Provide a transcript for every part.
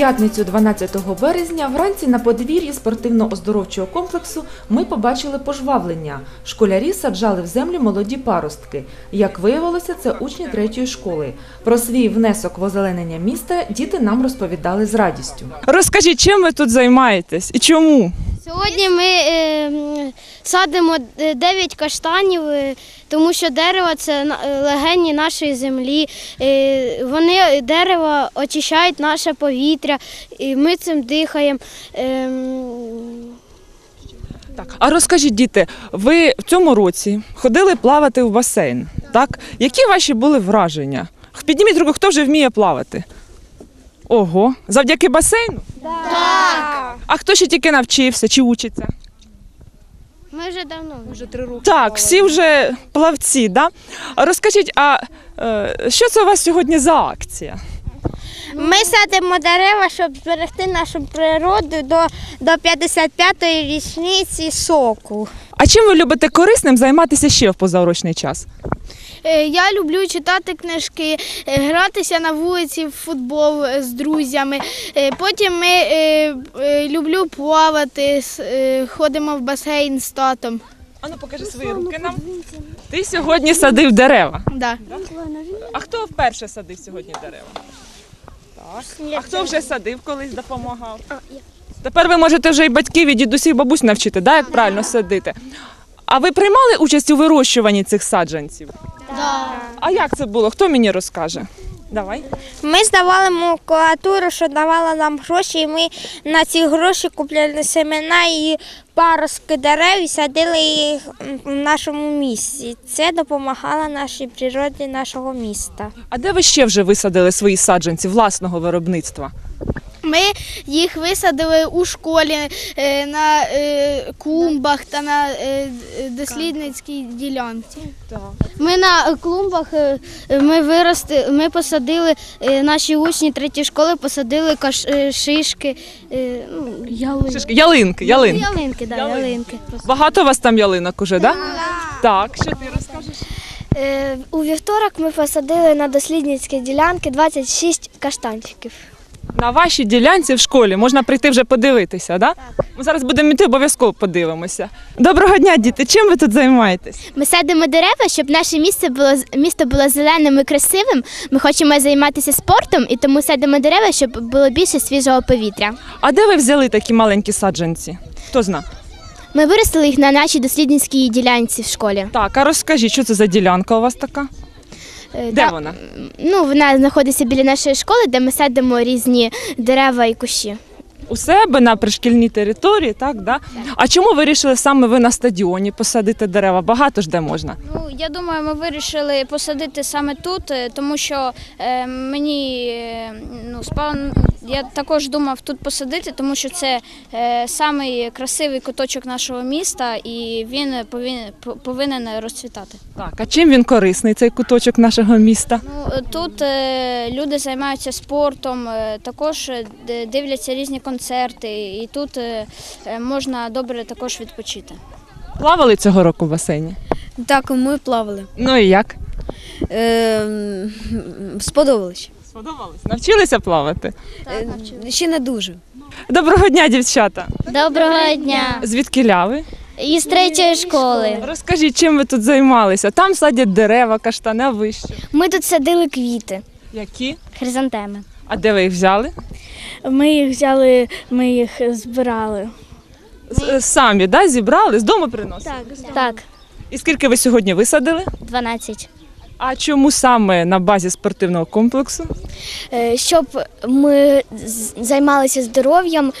п'ятницю 12 березня вранці на подвір'ї спортивно-оздоровчого комплексу ми побачили пожвавлення. Школярі саджали в землю молоді паростки. Як виявилося, це учні третьої школи. Про свій внесок в озеленення міста діти нам розповідали з радістю. Розкажіть, чим ви тут займаєтесь і чому? Сьогодні ми е, садимо 9 каштанів, е, тому що дерево це е, легені нашої землі. Е, Вони дерево очищають наше повітря, і ми цим дихаємо. Так, а розкажіть, діти, ви в цьому році ходили плавати в басейн, так? Які ваші були враження? Підніміть руку, хто вже вміє плавати? Ого, завдяки басейну? Так. А хто ще тільки навчився чи учиться? Ми вже давно. Вже три роки. Так, всі вже плавці, да? Розкажіть, а е, що це у вас сьогодні за акція? Ми садимо дерева, щоб зберегти нашу природу до, до 55-ї річниці соку. А чим ви любите корисним займатися ще в позаурочний час? Е, Я люблю читати книжки, е, гратися на вулиці в футбол е, з друзями. Потім ми люблю плавати, ходимо в басейн з татом. Ану, покажи свої руки нам. Ти сьогодні садив дерева. Да. А хто вперше садив сьогодні дерева? Так. А хто вже садив колись допомагав? Тепер ви можете вже і батьків, і дідусів, і бабусь навчити, да, як правильно садити. А ви приймали участь у вирощуванні цих саджанців? А як це було? Хто мені розкаже? Давай. Ми здавали макулатуру, що давала нам гроші, і ми на ці гроші купляли семена і паростки дерев і садили їх в нашому місці. Це допомагало нашій природі нашого міста. А де ви ще вже висадили свої саджанці власного виробництва? Ми їх висадили у школі е, на е, клумбах та на е, дослідницькій ділянці. Ми на клумбах ми вирости, ми посадили наші учні третьої школи, посадили каш, шишки, ну, ялинки. Шишки, ялинки, ялинки. Ялинки, да, Ялинки. ялинки. Багато у вас там ялинок уже, так? Так, що ти розкажеш? У вівторок ми посадили на дослідницькій ділянці 26 каштанчиків. На вашій ділянці в школі можна прийти вже подивитися, да? Ми зараз будемо йти, обов'язково подивимося. Доброго дня, діти. Чим ви тут займаєтесь? Ми садимо дерева, щоб наше місце було місто було зеленим і красивим. Ми хочемо займатися спортом і тому садимо дерева, щоб було більше свіжого повітря. А де ви взяли такі маленькі саджанці? Хто зна? Ми виростили їх на нашій дослідницькій ділянці в школі. Так, а розкажіть, що це за ділянка у вас така? Е, Де та- вона? Ну, вона знаходиться біля нашої школи, де ми садимо різні дерева і кущі. У себе на пришкільній території, так, да? А чому вирішили саме ви на стадіоні посадити дерева? Багато ж де можна. Ну, я думаю, ми вирішили посадити саме тут, е, тому що е, мені е, ну, спав, я також думав тут посадити, тому що це е, самий красивий куточок нашого міста і він повинен, повинен розцвітати. Так, а чим він корисний, цей куточок нашого міста? Ну, тут е, люди займаються спортом, е, також е, дивляться різні концерти, і тут е, можна добре також відпочити. Плавали цього року в басейні? Так, ми плавали. Ну і як? Е, сподобалось. Сподобалось? Навчилися плавати? Е, ще не дуже. Доброго дня, дівчата! Доброго дня! Звідки ляви? Із третьої школи. Розкажіть, чим ви тут займалися? Там садять дерева, каштани, а ви що? Ми тут садили квіти, Які? хризантеми. А де ви їх взяли? Ми їх взяли, ми їх збирали. С- Самі, да, зібрали, з дому приносили? Так. Так, І скільки ви сьогодні висадили? 12. А чому саме на базі спортивного комплексу? Е, Щоб ми займалися здоров'ям,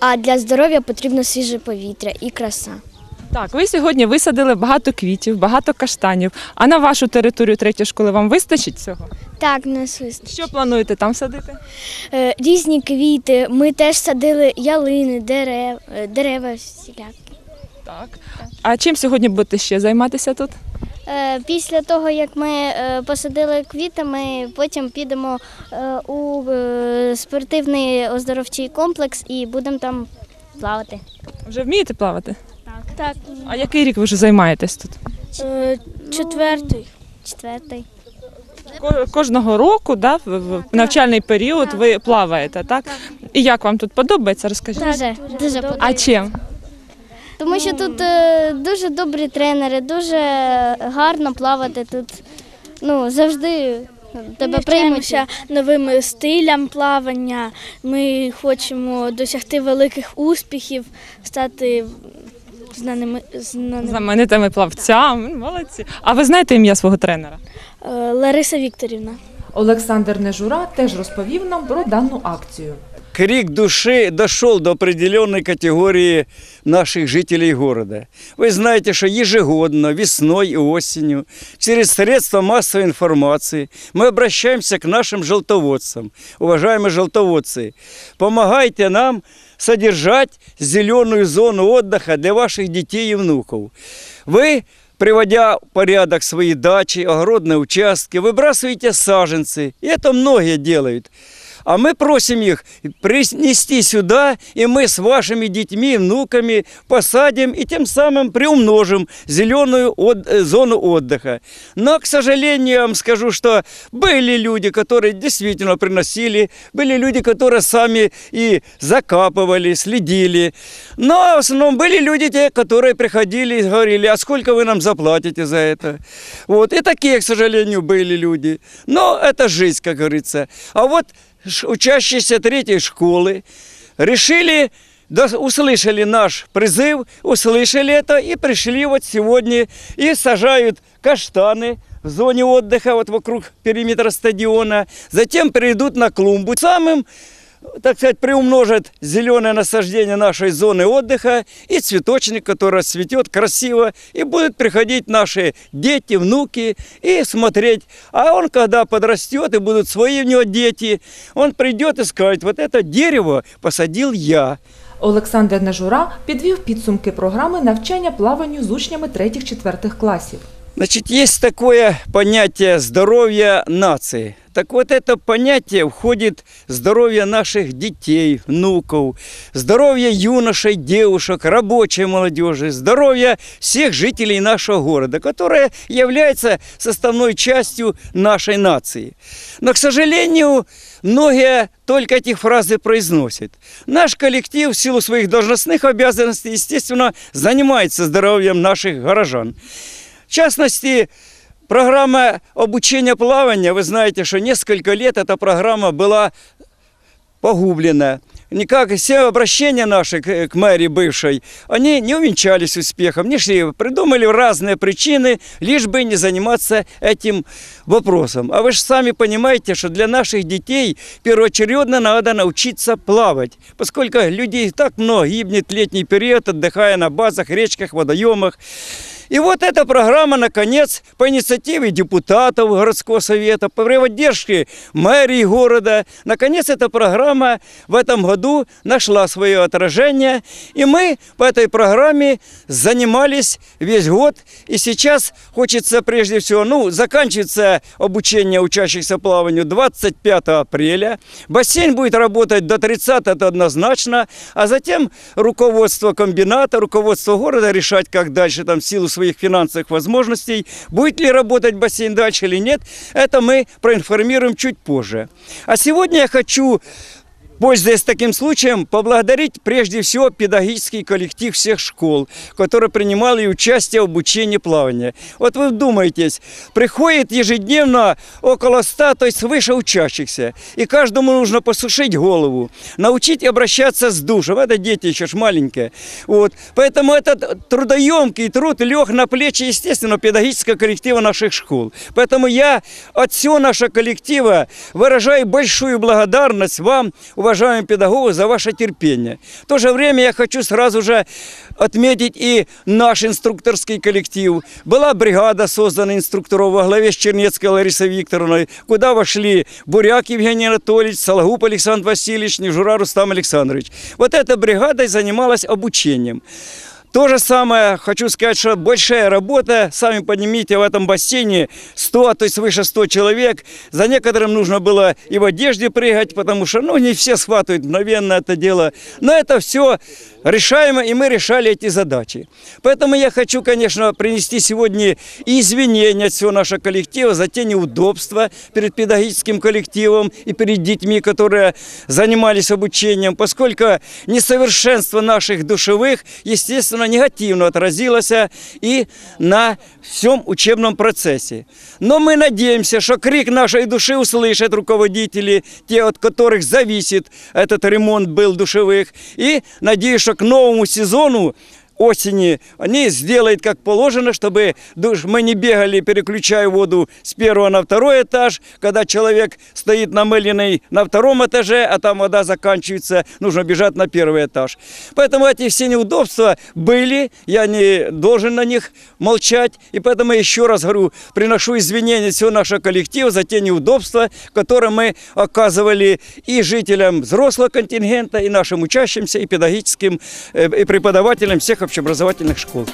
а для здоров'я потрібно свіже повітря і краса. Так, ви сьогодні висадили багато квітів, багато каштанів. А на вашу територію третьої школи вам вистачить цього? Так, не свист. Що плануєте там садити? Е, Різні квіти. Ми теж садили ялини, дерев, е, дерева всілякі. Так. А чим сьогодні будете ще займатися тут? Е, Після того, як ми е, посадили квіти, ми потім підемо е, у спортивний оздоровчий комплекс і будемо там плавати. Вже вмієте плавати? Так. А який рік ви вже займаєтесь тут? Четвертий. Четвертий. Ко- Кожного року, да, в- навчальний період ви плаваєте, так? І як вам тут подобається? Розкажіть. Дуже, дуже А чим? Тому що тут е, дуже добрі тренери, дуже гарно плавати тут. Ну, завжди тебе приймуть. Навчаємося новим стилям плавання. Ми хочемо досягти великих успіхів, стати знаними знаними. Знаменитими плавцями. Молодці. А ви знаєте ім'я свого тренера? Е, Лариса Вікторівна. Олександр Нежура теж розповів нам про дану акцію. Крик души дошел до определенной категории наших жителей города. Вы знаете, что ежегодно, весной и осенью, через средства массовой информации мы обращаемся к нашим желтоводцам. Уважаемые желтоводцы, помогайте нам содержать зеленую зону отдыха для ваших детей и внуков. Вы приводя в порядок свои дачи, огородные участки, выбрасываете саженцы. И это многие делают. А мы просим их принести сюда, и мы с вашими детьми, внуками посадим и тем самым приумножим зеленую от- э, зону отдыха. Но, к сожалению, я вам скажу, что были люди, которые действительно приносили, были люди, которые сами и закапывали, следили. Но в основном были люди, те, которые приходили и говорили, а сколько вы нам заплатите за это? Вот. И такие, к сожалению, были люди. Но это жизнь, как говорится. А вот учащиеся третьей школы решили, да, услышали наш призыв, услышали это и пришли вот сегодня и сажают каштаны в зоне отдыха, вот вокруг периметра стадиона. Затем перейдут на клумбу. Самым так сказать, приумножат зеленое насаждение нашей зоны отдыха и цветочник, который цветет красиво, и будут приходить наши дети, внуки и смотреть. А он, когда подрастет, и будут свои у него дети, он придет и скажет, вот это дерево посадил я. Олександр Нежура підвів підсумки програми навчання плаванню з учнями 3-4 класів. Значит, есть такое понятие здоровья нации. Так вот это понятие входит здоровье наших детей, внуков, здоровье юношей, девушек, рабочей молодежи, здоровье всех жителей нашего города, которое является составной частью нашей нации. Но, к сожалению, многие только эти фразы произносят. Наш коллектив в силу своих должностных обязанностей, естественно, занимается здоровьем наших горожан. В частности, программа обучения плавания, вы знаете, что несколько лет эта программа была погублена. Никак все обращения наши к, к мэрии бывшей, они не увенчались успехом, не шли, придумали разные причины, лишь бы не заниматься этим вопросом. А вы же сами понимаете, что для наших детей первоочередно надо научиться плавать, поскольку людей так много гибнет летний период, отдыхая на базах, речках, водоемах. И вот эта программа, наконец, по инициативе депутатов городского совета, по поддержке мэрии города, наконец эта программа в этом году нашла свое отражение. И мы по этой программе занимались весь год. И сейчас хочется прежде всего, ну, заканчивается обучение учащихся плаванию 25 апреля. Бассейн будет работать до 30 это однозначно. А затем руководство комбината, руководство города решать, как дальше там силу своих финансовых возможностей, будет ли работать бассейн дальше или нет, это мы проинформируем чуть позже. А сегодня я хочу Пользуясь таким случаем, поблагодарить прежде всего педагогический коллектив всех школ, которые принимали участие в обучении плавания. Вот вы вдумайтесь, приходит ежедневно около 100, то есть свыше учащихся, и каждому нужно посушить голову, научить обращаться с душем. Это дети еще ж маленькие. Вот. Поэтому этот трудоемкий труд лег на плечи, естественно, педагогического коллектива наших школ. Поэтому я от всего нашего коллектива выражаю большую благодарность вам, уважаемые педагоги, за ваше терпение. В то же время я хочу сразу же отметить и наш инструкторский коллектив. Была бригада создана инструкторов во главе с Чернецкой Ларисой Викторовной, куда вошли Буряк Евгений Анатольевич, Сологуб Александр Васильевич, Нежура Рустам Александрович. Вот эта бригада и занималась обучением. То же самое, хочу сказать, что большая работа. Сами поднимите в этом бассейне 100, а то есть свыше 100 человек. За некоторым нужно было и в одежде прыгать, потому что ну, не все схватывают мгновенно это дело. Но это все решаемо, и мы решали эти задачи. Поэтому я хочу, конечно, принести сегодня извинения от всего нашего коллектива за те неудобства перед педагогическим коллективом и перед детьми, которые занимались обучением, поскольку несовершенство наших душевых, естественно, негативно отразилось и на всем учебном процессе. Но мы надеемся, что крик нашей души услышат руководители, те, от которых зависит этот ремонт был душевых. И надеюсь, что к новому сезону осени они сделают как положено, чтобы мы не бегали, переключая воду с первого на второй этаж, когда человек стоит намыленный на втором этаже, а там вода заканчивается, нужно бежать на первый этаж. Поэтому эти все неудобства были, я не должен на них молчать, и поэтому еще раз говорю, приношу извинения всего нашего коллектива за те неудобства, которые мы оказывали и жителям взрослого контингента, и нашим учащимся, и педагогическим, э, и преподавателям всех общеобразовательных школ.